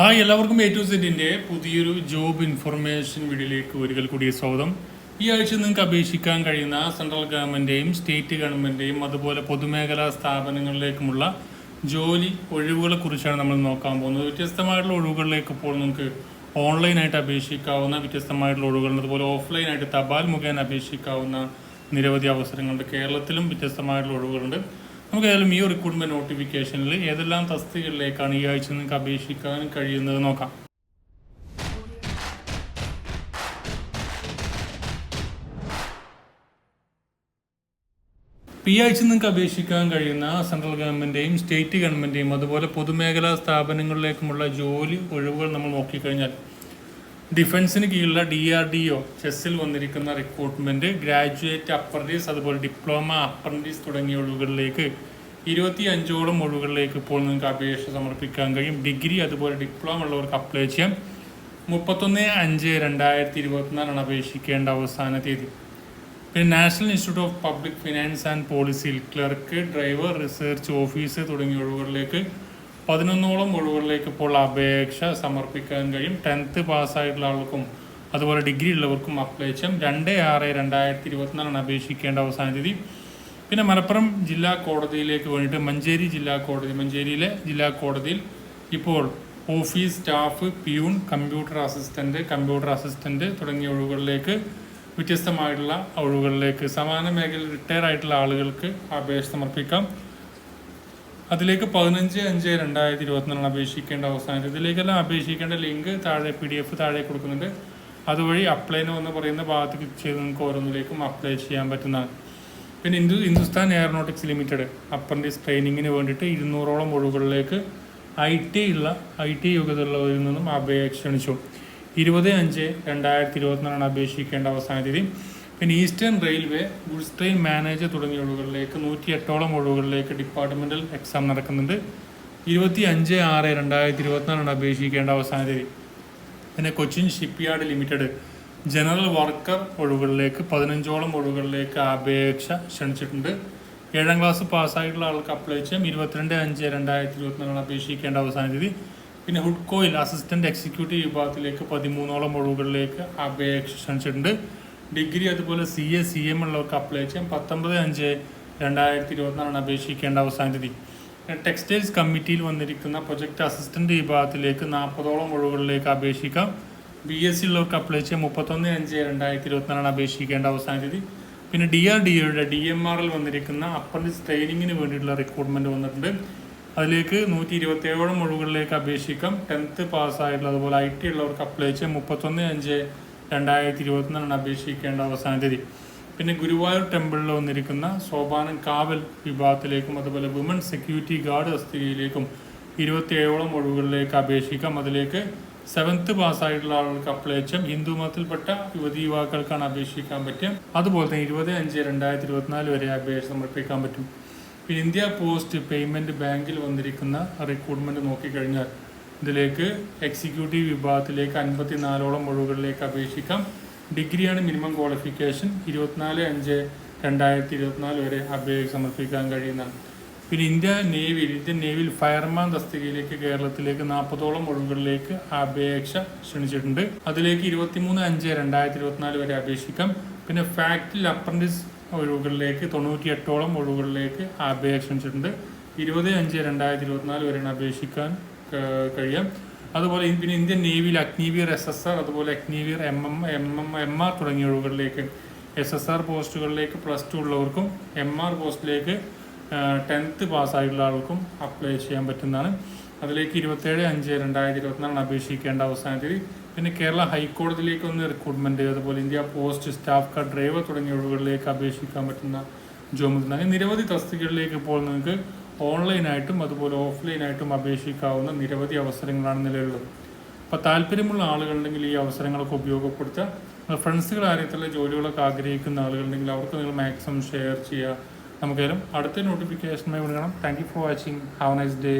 Hi എല്ലാവർക്കും A to സെറ്റിന്റെ പുതിയൊരു ജോബ് ഇൻഫർമേഷൻ വീഡിയോയിലേക്ക് ഒരിക്കൽ കൂടി സ്വാഗതം. ഈ ആഴ്ച നിങ്ങൾക്ക് അപേക്ഷിക്കാൻ കഴിയുന്ന സെൻട്രൽ ഗവൺമെന്റേയും സ്റ്റേറ്റ് ഗവൺമെന്റേയും അതുപോലെ പൊതുമേഖലാ സ്ഥാപനങ്ങളിലേക്കുമുള്ള ജോലി ഒഴിവുകളെക്കുറിച്ചാണ് നമ്മൾ നോക്കാൻ പോകുന്നത്. വ്യത്യസ്തമായിട്ടുള്ള ഒഴിവുകളിലേക്ക് ഇപ്പോൾ നിങ്ങൾക്ക് ഓൺലൈനായിട്ട് അപേക്ഷിക്കാവുന്ന വ്യത്യസ്തമായിട്ടുള്ള ഒഴിവുകളുണ്ട് അതുപോലെ ഓഫ്ലൈനായിട്ട് തപാൽ മുഖേന അപേക്ഷിക്കാവുന്ന നിരവധി അവസരങ്ങളുണ്ട്. കേരളത്തിലും വ്യത്യസ്തമായിട്ടുള്ള ഒഴിവുകളുണ്ട്. നമുക്ക് ഏതായാലും ഈ റിക്രൂട്ട്മെന്റ് നോട്ടിഫിക്കേഷനിൽ ഏതെല്ലാം തസ്തികളിലേക്കാണ് ഈ ആഴ്ച നിങ്ങൾക്ക് അപേക്ഷിക്കാൻ കഴിയുന്നത് നോക്കാം. ഈ ആഴ്ച നിങ്ങൾക്ക് അപേക്ഷിക്കാൻ കഴിയുന്ന സെൻട്രൽ ഗവൺമെന്റേയും സ്റ്റേറ്റ് ഗവൺമെന്റേയും അതുപോലെ പൊതുമേഖലാ സ്ഥാപനങ്ങളിലേക്കുമുള്ള ജോലി ഒഴിവുകൾ നമ്മൾ നോക്കിക്കഴിഞ്ഞാൽ ഡിഫൻസിന് കീഴിലുള്ള ഡി ആർ ഡി ഒ ചെസ്സിൽ വന്നിരിക്കുന്ന റിക്രൂട്ട്മെന്റ് ഗ്രാജുവേറ്റ് അപ്രന്റീസ് അതുപോലെ ഡിപ്ലോമ അപ്രന്റീസ് തുടങ്ങിയ ഒഴിവുകളിലേക്ക് ഇരുപത്തി അഞ്ചോളം ഒഴിവുകളിലേക്ക് ഇപ്പോൾ നിങ്ങൾക്ക് അപേക്ഷ സമർപ്പിക്കാൻ കഴിയും. ഡിഗ്രി അതുപോലെ ഡിപ്ലോമ ഉള്ളവർക്ക് അപ്ലൈ ചെയ്യാം. മുപ്പത്തൊന്ന് അഞ്ച് രണ്ടായിരത്തി ഇരുപത്തിനാലാണ് അപേക്ഷിക്കേണ്ട അവസാന തീയതി. പിന്നെ national institute of public finance and പോളിസിയിൽ clerk driver research office തുടങ്ങിയ ഒഴിവുകളിലേക്ക് പതിനൊന്നോളം ഒഴിവുകളിലേക്ക് ഇപ്പോൾ അപേക്ഷ സമർപ്പിക്കാൻ കഴിയും. ടെൻത്ത് പാസ്സായിട്ടുള്ള ആൾക്കും അതുപോലെ ഡിഗ്രി ഉള്ളവർക്കും അപ്ലൈ ചെയ്യാം രണ്ട് ആറ് രണ്ടായിരത്തി ഇരുപത്തിനാലാണ് അപേക്ഷിക്കേണ്ട അവസാന തീയതി. പിന്നെ മലപ്പുറം ജില്ലാ കോടതിയിലേക്ക് വേണ്ടിയിട്ട് മഞ്ചേരി ജില്ലാ കോടതി മഞ്ചേരിയിലെ ജില്ലാ കോടതിയിൽ ഇപ്പോൾ office staff peon computer assistant computer assistant തുടങ്ങിയ ഒഴിവുകളിലേക്ക് വ്യത്യസ്തമായിട്ടുള്ള ഒഴിവുകളിലേക്ക് സമാന മേഖലയിൽ റിട്ടയർ ആയിട്ടുള്ള ആളുകൾക്ക് അപേക്ഷ സമർപ്പിക്കാം. അതിലേക്ക് പതിനഞ്ച് അഞ്ച് രണ്ടായിരത്തി ഇരുപത്തിനാലാണ് അപേക്ഷിക്കേണ്ട അവസാനം ഇതിലേക്കെല്ലാം അപേക്ഷിക്കേണ്ട ലിങ്ക് താഴെ പി ഡി എഫ് താഴെ കൊടുക്കുന്നുണ്ട്. അതുവഴി അപ്ലൈ എന്ന് പറയുന്ന ഭാഗത്ത് ക്ലിക്ക് ചെയ്ത് നിങ്ങൾക്ക് ഓരോന്നിലേക്കും അപ്ലൈ ചെയ്യാൻ പറ്റുന്നതാണ്. പിന്നെ ഹിന്ദു ഹിന്ദുസ്ഥാൻ എയറോനോട്ടിക്സ് ലിമിറ്റഡ് അപ്രന്റീസ് ട്രെയിനിങ്ങിന് വേണ്ടിയിട്ട് ഇരുന്നൂറോളം ഒഴിവുകളിലേക്ക് ഐ ടി ഉള്ള ഐ ടി യോഗ്യതയുള്ളവരിൽ നിന്നും അപേക്ഷ ക്ഷണിച്ചു. ഇരുപത് അഞ്ച് രണ്ടായിരത്തി ഇരുപത്തിനാലാണ് അപേക്ഷിക്കേണ്ട അവസാന തീയതി പിന്നെ eastern railway goods train manager തുടങ്ങിയ ഒഴിവുകളിലേക്ക് നൂറ്റി എട്ടോളം ഒഴിവുകളിലേക്ക് ഡിപ്പാർട്ട്മെന്റൽ എക്സാം നടക്കുന്നുണ്ട്. ഇരുപത്തി അഞ്ച് ആറ് രണ്ടായിരത്തി ഇരുപത്തിനാലാണ് അപേക്ഷിക്കേണ്ട അവസാന തീയതി. പിന്നെ Cochin shipyard limited general worker ഒഴിവുകളിലേക്ക് പതിനഞ്ചോളം ഒഴിവുകളിലേക്ക് അപേക്ഷ ക്ഷണിച്ചിട്ടുണ്ട്. ഏഴാം ക്ലാസ് പാസ്സായിട്ടുള്ള ആൾക്ക് അപ്ലൈ ചെയ്യാം. ഇരുപത്തിരണ്ട് അഞ്ച് രണ്ടായിരത്തി ഇരുപത്തിനാലാണ് അപേക്ഷിക്കേണ്ട അവസാന തീയതി. പിന്നെ ഹുഡ്കോയിൽ അസിസ്റ്റന്റ് എക്സിക്യൂട്ടീവ് വിഭാഗത്തിലേക്ക് പതിമൂന്നോളം ഒഴിവുകളിലേക്ക് അപേക്ഷ ക്ഷണിച്ചിട്ടുണ്ട്. ഡിഗ്രി അതുപോലെ സി എ സി എം ഉള്ളവർക്ക് അപ്ലൈ ചെയ്യാം. പത്തൊമ്പത് അഞ്ച് രണ്ടായിരത്തി ഇരുപത്തിനാലാണ് അപേക്ഷിക്കേണ്ട അവസാന തീയതി ടെക്സ്റ്റൈൽസ് കമ്മിറ്റിയിൽ വന്നിരിക്കുന്ന പ്രൊജക്ട് അസിസ്റ്റന്റ് വിഭാഗത്തിലേക്ക് നാൽപ്പതോളം ഒഴിവുകളിലേക്ക് അപേക്ഷിക്കാം. ബി എസ് സി ഉള്ളവർക്ക് അപ്ലൈ ചെയ്യാം. മുപ്പത്തൊന്ന് അഞ്ച് രണ്ടായിരത്തി ഇരുപത്തിനാലാണ് അപേക്ഷിക്കേണ്ട അവസാന തീയതി പിന്നെ ഡി ആർ ഡി ഒയുടെ ഡി എം ആറിൽ വന്നിരിക്കുന്ന അപ്രന്റീസ് ട്രെയിനിങ്ങിന് വേണ്ടിയിട്ടുള്ള റിക്രൂട്ട്മെന്റ് വന്നിട്ടുണ്ട്. അതിലേക്ക് നൂറ്റി ഇരുപത്തേഴോളം ഒഴിവുകളിലേക്ക് അപേക്ഷിക്കാം. ടെൻത്ത് പാസ്സായിട്ടുള്ള അതുപോലെ ഐ ടി ഉള്ളവർക്ക് അപ്ലൈ ചെയ്യാം. മുപ്പത്തൊന്ന് അഞ്ച് രണ്ടായിരത്തി ഇരുപത്തിനാലാണ് അപേക്ഷിക്കേണ്ട അവസാന തീയതി പിന്നെ ഗുരുവായൂർ ടെമ്പിളിൽ വന്നിരിക്കുന്ന സോപാനം കാവൽ വിഭാഗത്തിലേക്കും അതുപോലെ വുമൺ സെക്യൂരിറ്റി ഗാർഡ് തസ്തികയിലേക്കും ഇരുപത്തിയേഴോളം ഒഴിവുകളിലേക്ക് അപേക്ഷിക്കാം അതിലേക്ക് സെവൻത്ത് പാസ്സായിട്ടുള്ള ആളുകൾക്ക് അപ്ലൈ ചെയ്യാം. ഹിന്ദു മതത്തിൽപ്പെട്ട യുവതി യുവാക്കൾക്കാണ് അപേക്ഷിക്കാൻ പറ്റും അതുപോലെ തന്നെ ഇരുപത് അഞ്ച് രണ്ടായിരത്തി ഇരുപത്തിനാല് വരെ അപേക്ഷ സമർപ്പിക്കാൻ പറ്റും. പിന്നെ ഇന്ത്യ പോസ്റ്റ് പേയ്മെന്റ് ബാങ്കിൽ വന്നിരിക്കുന്ന റിക്രൂട്ട്മെന്റ് നോക്കിക്കഴിഞ്ഞാൽ ഇതിലേക്ക് എക്സിക്യൂട്ടീവ് വിഭാഗത്തിലേക്ക് അൻപത്തി നാലോളം ഒഴിവുകളിലേക്ക് അപേക്ഷിക്കാം. ഡിഗ്രിയാണ് മിനിമം ക്വാളിഫിക്കേഷൻ. ഇരുപത്തിനാല് അഞ്ച് രണ്ടായിരത്തി ഇരുപത്തിനാല് വരെ അപേക്ഷ സമർപ്പിക്കാൻ കഴിയുന്നതാണ്. പിന്നെ ഇന്ത്യ നേവിയിൽ ഇന്ത്യൻ നേവിയിൽ ഫയർമാൻ തസ്തികയിലേക്ക് കേരളത്തിലേക്ക് നാൽപ്പതോളം ഒഴിവുകളിലേക്ക് അപേക്ഷ ക്ഷണിച്ചിട്ടുണ്ട്. അതിലേക്ക് ഇരുപത്തിമൂന്ന് അഞ്ച് രണ്ടായിരത്തി ഇരുപത്തിനാല് വരെ അപേക്ഷിക്കാം. പിന്നെ ഫാക്ടറിൽ അപ്രന്റീസ് ഒഴിവുകളിലേക്ക് തൊണ്ണൂറ്റി എട്ടോളം ഒഴിവുകളിലേക്ക് അപേക്ഷ ക്ഷണിച്ചിട്ടുണ്ട്. ഇരുപത് അഞ്ച് രണ്ടായിരത്തി ഇരുപത്തിനാല് വരെയാണ് അപേക്ഷിക്കാൻ കഴിയാം. അതുപോലെ പിന്നെ ഇന്ത്യൻ നേവിയിൽ അഗ്നിവീർ എസ് എസ് ആർ അതുപോലെ Agniveer M M M M M R തുടങ്ങിയ ഒഴിവുകളിലേക്ക് എസ് എസ് ആർ പോസ്റ്റുകളിലേക്ക് പ്ലസ് ടു ഉള്ളവർക്കും എം ആർ പോസ്റ്റിലേക്ക് ടെൻത്ത് പാസ്സായിട്ടുള്ള ആൾക്കും അപ്ലൈ ചെയ്യാൻ പറ്റുന്നതാണ്. അതിലേക്ക് ഇരുപത്തേഴ് അഞ്ച് രണ്ടായിരത്തി ഇരുപത്തിനാലിന് അപേക്ഷിക്കേണ്ട അവസാന തീയതി. പിന്നെ കേരള ഹൈക്കോടതിയിലേക്ക് ഒന്ന് റിക്രൂട്ട്മെന്റ് അതുപോലെ India post staff card driver തുടങ്ങിയ ഒഴിവുകളിലേക്ക് അപേക്ഷിക്കാൻ പറ്റുന്ന അങ്ങനെ നിരവധി തസ്തികകളിലേക്ക് ഇപ്പോൾ നിങ്ങൾക്ക് ഓൺലൈനായിട്ടും അതുപോലെ ഓഫ്ലൈനായിട്ടും അപേക്ഷിക്കാവുന്ന നിരവധി അവസരങ്ങളാണ് നിലവിലുള്ളത്. അപ്പോൾ താല്പര്യമുള്ള ആളുകളുണ്ടെങ്കിൽ ഈ അവസരങ്ങളൊക്കെ ഉപയോഗപ്പെടുത്തുക. ഫ്രണ്ട്സുകൾ ആരെത്തുള്ള ജോലികളൊക്കെ ആഗ്രഹിക്കുന്ന ആളുകളുണ്ടെങ്കിൽ അവർക്ക് നിങ്ങൾ മാക്സിമം ഷെയർ ചെയ്യുക. നമുക്കായാലും അടുത്ത നോട്ടിഫിക്കേഷനുമായി വിളിക്കണം thank you for watching have nice day